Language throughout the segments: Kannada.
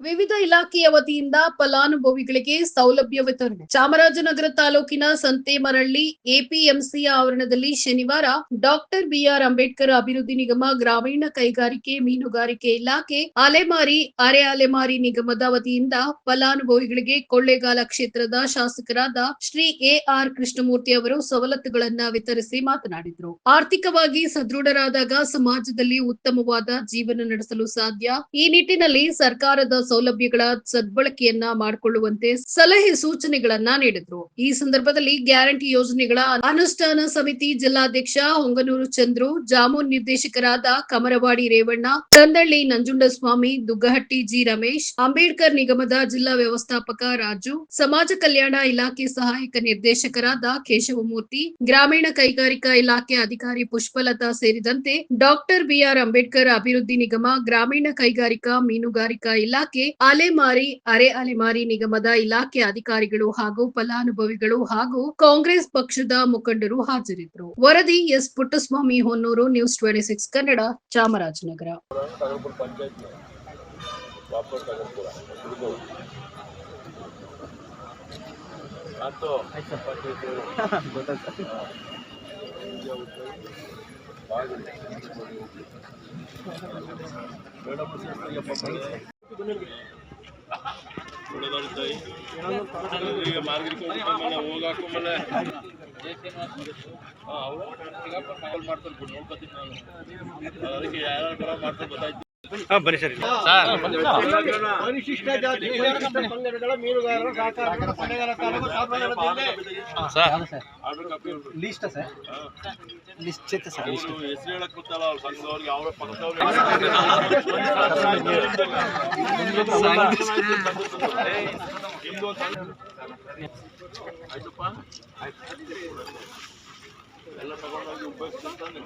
ವಿವಿಧ ಇಲಾಖೆಯ ವತಿಯಿಂದ ಫಲಾನುಭವಿಗಳಿಗೆ ಸೌಲಭ್ಯ ವಿತರಣೆ. ಚಾಮರಾಜನಗರ ತಾಲೂಕಿನ ಸಂತೇಮರಳ್ಳಿ ಎಪಿಎಂಸಿ ಆವರಣದಲ್ಲಿ ಶನಿವಾರ ಡಾಕ್ಟರ್ ಬಿಆರ್ ಅಂಬೇಡ್ಕರ್ ಅಭಿವೃದ್ಧಿ ನಿಗಮ ಗ್ರಾಮೀಣ ಕೈಗಾರಿಕೆ ಮೀನುಗಾರಿಕೆ ಇಲಾಖೆ ಅಲೆಮಾರಿ ಅರೆ ಅಲೆಮಾರಿ ನಿಗಮದ ವತಿಯಿಂದ ಫಲಾನುಭವಿಗಳಿಗೆ ಕೊಳ್ಳೇಗಾಲ ಕ್ಷೇತ್ರದ ಶಾಸಕರಾದ ಶ್ರೀ ಎ ಆರ್ ಕೃಷ್ಣಮೂರ್ತಿ ಅವರು ಸವಲತ್ತುಗಳನ್ನ ವಿತರಿಸಿ ಮಾತನಾಡಿದರು. ಆರ್ಥಿಕವಾಗಿ ಸದೃಢರಾದಾಗ ಸಮಾಜದಲ್ಲಿ ಉತ್ತಮವಾದ ಜೀವನ ನಡೆಸಲು ಸಾಧ್ಯ. ಈ ನಿಟ್ಟಿನಲ್ಲಿ ಸರ್ಕಾರದ ಸೌಲಭ್ಯಗಳ ಸದ್ಬಳಕೆಯನ್ನ ಮಾಡಿಕೊಳ್ಳುವಂತೆ ಸಲಹೆ ಸೂಚನೆಗಳನ್ನ ನೀಡಿದ್ರು. ಈ ಸಂದರ್ಭದಲ್ಲಿ ಗ್ಯಾರಂಟಿ ಯೋಜನೆಗಳ ಅನುಷ್ಠಾನ ಸಮಿತಿ ಜಿಲ್ಲಾಧ್ಯಕ್ಷ ಹೊಂಗನೂರು ಚಂದ್ರು, ಜಾಮೂನ್ ನಿರ್ದೇಶಕರಾದ ಕಮರವಾಡಿ ರೇವಣ್ಣ ಕಂದಳ್ಳಿ ನಂಜುಂಡಸ್ವಾಮಿ, ದುಗ್ಗಹಟ್ಟಿ ಜಿ ರಮೇಶ್, ಅಂಬೇಡ್ಕರ್ ನಿಗಮದ ಜಿಲ್ಲಾ ವ್ಯವಸ್ಥಾಪಕ ರಾಜು, ಸಮಾಜ ಕಲ್ಯಾಣ ಇಲಾಖೆ ಸಹಾಯಕ ನಿರ್ದೇಶಕರಾದ ಕೇಶವಮೂರ್ತಿ, ಗ್ರಾಮೀಣ ಕೈಗಾರಿಕಾ ಇಲಾಖೆ ಅಧಿಕಾರಿ ಪುಷ್ಪಲತಾ ಸೇರಿದಂತೆ ಡಾಕ್ಟರ್ ಬಿಆರ್ ಅಂಬೇಡ್ಕರ್ ಅಭಿವೃದ್ಧಿ ನಿಗಮ, ಗ್ರಾಮೀಣ ಕೈಗಾರಿಕಾ ಮೀನುಗಾರಿಕಾ ಇಲಾಖೆ ಅಲೆಮಾರಿ ಅರೆ ಅಲೆಮಾರಿ ನಿಗಮದ ಇಲಾಖೆ ಅಧಿಕಾರಿಗಳು ಹಾಗೂ ಫಲಾನುಭವಿಗಳು ಹಾಗೂ ಕಾಂಗ್ರೆಸ್ ಪಕ್ಷದ ಮುಖಂಡರು ಹಾಜರಿದ್ದರು. ವರದಿ S Puttaswamy Honnur, news twenty six Kannada, Chamarajanagar. ತಗಲ್ಪುರ ಬಿಡು, ನೋಡ್ಕೊತೀನಿ ನಾನು. ಅದಕ್ಕೆ ಯಾರು ಮಾಡ್ತಾರೆ ಗೊತ್ತಾಯ್ತು ಪರಿಶಿಷ್ಟ ಜಾತಿ ಪರಿಶಿಷ್ಟ ಪಂಗಡಗಳ ಮೀನುಗಾರರ ಸಹಕಾರ ಕೊನೆಗಾರ taluk Chamarajanagar copy list sir. ನಿಶ್ಚಿತ ಸರ್ ಲಿಸ್ಟ್. ಅವ್ರು ಹೆಸರು ಹೇಳಕ್ ಗೊತ್ತಲ್ಲ ಅವ್ರ ಸಂಘದವ್ರಿಗೆ ಅವ್ರ ಪಕ್ಕದವ್ರಿಗೆ. ಆಯ್ತಪ್ಪ ಎಲ್ಲ ತಗೊಂಡೋಗಿ ಉಪಯೋಗಿಸ್ತಾನೆ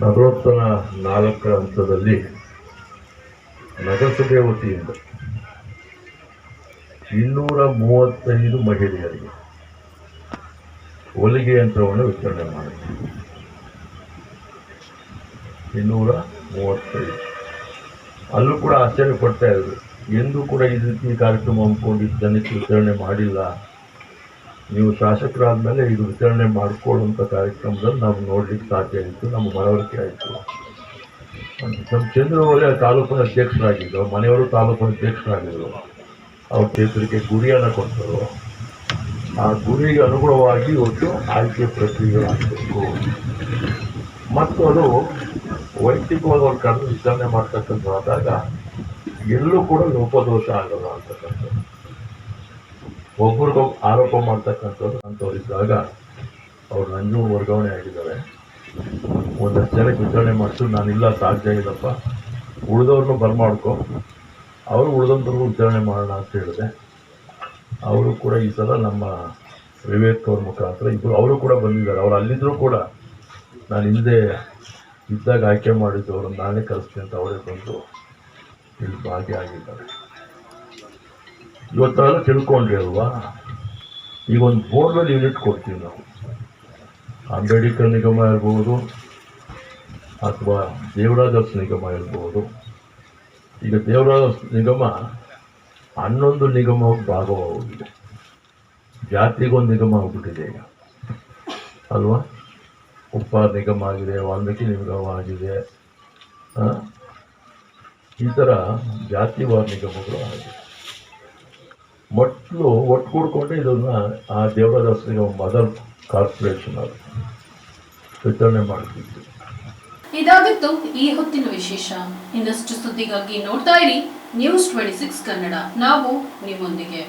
ನಲವತ್ತ ನಾಲ್ಕರ ಹಂತದಲ್ಲಿ ನಗರಸಭೆ ವತಿಯಿಂದ ಇನ್ನೂರ ಮೂವತ್ತೈದು ಮಹಿಳೆಯರಿಗೆ ಹೊಲಿಗೆ ಯಂತ್ರವನ್ನು ವಿತರಣೆ ಮಾಡಿದೆ ಇನ್ನೂರ ಮೂವತ್ತೈದು. ಅಲ್ಲೂ ಕೂಡ ಆಶ್ಚರ್ಯ ಪಡ್ತಾ ಇದ್ರು ಎಂದೂ ಕೂಡ ಈ ರೀತಿ ಕಾರ್ಯಕ್ರಮ ಹಮ್ಮಿಕೊಂಡಿದ್ದು ಜನಕ್ಕೆ ವಿತರಣೆ ಮಾಡಿಲ್ಲ. ನೀವು ಶಾಸಕರಾದ ಮೇಲೆ ಇದು ವಿತರಣೆ ಮಾಡಿಕೊಳ್ಳುವಂಥ ಕಾರ್ಯಕ್ರಮದಲ್ಲಿ ನಾವು ನೋಡಲಿಕ್ಕೆ ಸಾಧ್ಯ ಆಯಿತು ನಮ್ಮ ಮನವರಿಕೆ ಆಯಿತು. ನಮ್ಮ ಚಂದ್ರ ಒಳ್ಳೆ ತಾಲೂಕಿನ ಅಧ್ಯಕ್ಷರಾಗಿದ್ದರು. ಮನೆಯವರು ತಾಲೂಕಿನ ಅಧ್ಯಕ್ಷರಾಗಿದ್ದರು. ಅವ್ರ ಕ್ಷೇತ್ರಕ್ಕೆ ಗುರಿಯನ್ನು ಕೊಟ್ಟರು. ಆ ಗುರಿಗೆ ಅನುಗುಣವಾಗಿ ಇವತ್ತು ಆಯ್ಕೆ ಪ್ರಕ್ರಿಯೆಗಳಾಗಬೇಕು. ಮತ್ತು ಅದು ವೈಯಕ್ತಿಕವಾದ ಅವ್ರು ಕರೆದು ವಿಚಾರಣೆ ಮಾಡ್ತಕ್ಕಂಥದ್ದಾದಾಗ ಎಲ್ಲೂ ಕೂಡ ಲೋಪದೋಷ ಆಗಲ್ಲ ಅಂತಕ್ಕಂಥದ್ದು. ಒಬ್ರಿಗೊಬ್ಬ ಆರೋಪ ಮಾಡ್ತಕ್ಕಂಥದ್ದು ಅಂಥವ್ರಿದ್ದಾಗ ಅವ್ರು ನಂಜು ವರ್ಗಾವಣೆ ಆಗಿದ್ದಾರೆ. ಒಂದು ಜನಕ್ಕೆ ವಿಚಾರಣೆ ಮಾಡಿಸು, ನಾನಿಲ್ಲ, ಸಾಧ್ಯ ಇಲ್ಲಪ್ಪ. ಉಳಿದವ್ರನ್ನೂ ಬರ್ಮಾಡ್ಕೊ. ಅವರು ಉಳಿದಂಥವ್ರಿಗೂ ವಿಚಾರಣೆ ಮಾಡೋಣ ಅಂತ ಹೇಳಿದೆ. ಅವರು ಕೂಡ ಈ ಸಲ ನಮ್ಮ ವಿವೇಕ್ ಅವ್ರ ಮುಖಾಂತರ ಇಬ್ಬರು ಅವರು ಕೂಡ ಬಂದಿದ್ದಾರೆ. ಅವ್ರು ಅಲ್ಲಿದ್ದರೂ ಕೂಡ ನಾನು ಹಿಂದೆ ಇದ್ದಾಗ ಆಯ್ಕೆ ಮಾಡಿದ್ದು ಅವ್ರನ್ನ ನಾನೇ ಕಲಿಸ್ತೀನಿ ಅಂತ ಅವರೇ ಬಂದು ಇಲ್ಲಿ ಭಾಗಿಯಾಗಿದ್ದಾರೆ. ಇವತ್ತೆಲ್ಲ ತಿಳ್ಕೊಂಡ್ರಿ ಅಲ್ವಾ? ಈಗ ಒಂದು ಬೋರ್ವೆಲ್ ಯೂನಿಟ್ ಕೊಡ್ತೀವಿ ನಾವು. ಅಂಬೇಡ್ಕರ್ ನಿಗಮ ಇರ್ಬೋದು, ಅಥವಾ ದೇವರಾಜರ್ಸ್ ನಿಗಮ ಇರ್ಬೋದು. ಈಗ ದೇವರಾಜರ್ಸ್ ನಿಗಮ ಹನ್ನೊಂದು ನಿಗಮ ಭಾಗವಾಗಿದೆ. ಜಾತಿಗೊಂದು ನಿಗಮ ಆಗ್ಬಿಟ್ಟಿದೆ ಈಗ. ಅಲ್ವಾ? ಉಪ್ಪ ನಿಗಮ ಆಗಿದೆ, ವಾಲ್ಮೀಕಿ ನಿಗಮ ಆಗಿದೆ? ಈ ಥರ ಜಾತಿವಾರ ನಿಗಮಗಳು ಆಗಿದೆ. ಮೊದಲು ಒಟ್ಟು ಕೂಡ್ಕೊಂಡು ಇದನ್ನ ಆ ದೇವದಾಸರಿಗೆ ಮದರ್ ಕಾರ್ಪೊರೇಷನ್ ಅದು ವಿತರಣೆ ಮಾಡ್ತಿದ್ವಿ. ಇದಾಗಿತ್ತು ಈ ಹೊತ್ತಿನ ವಿಶೇಷ. ಇನ್ನಷ್ಟು ಸುದ್ದಿಗಾಗಿ ನೋಡ್ತಾ ಇರಿ ನ್ಯೂಸ್ ಟ್ವೆಂಟಿ ಸಿಕ್ಸ್ ಕನ್ನಡ. ನಾವು ನಿಮ್ಮೊಂದಿಗೆ.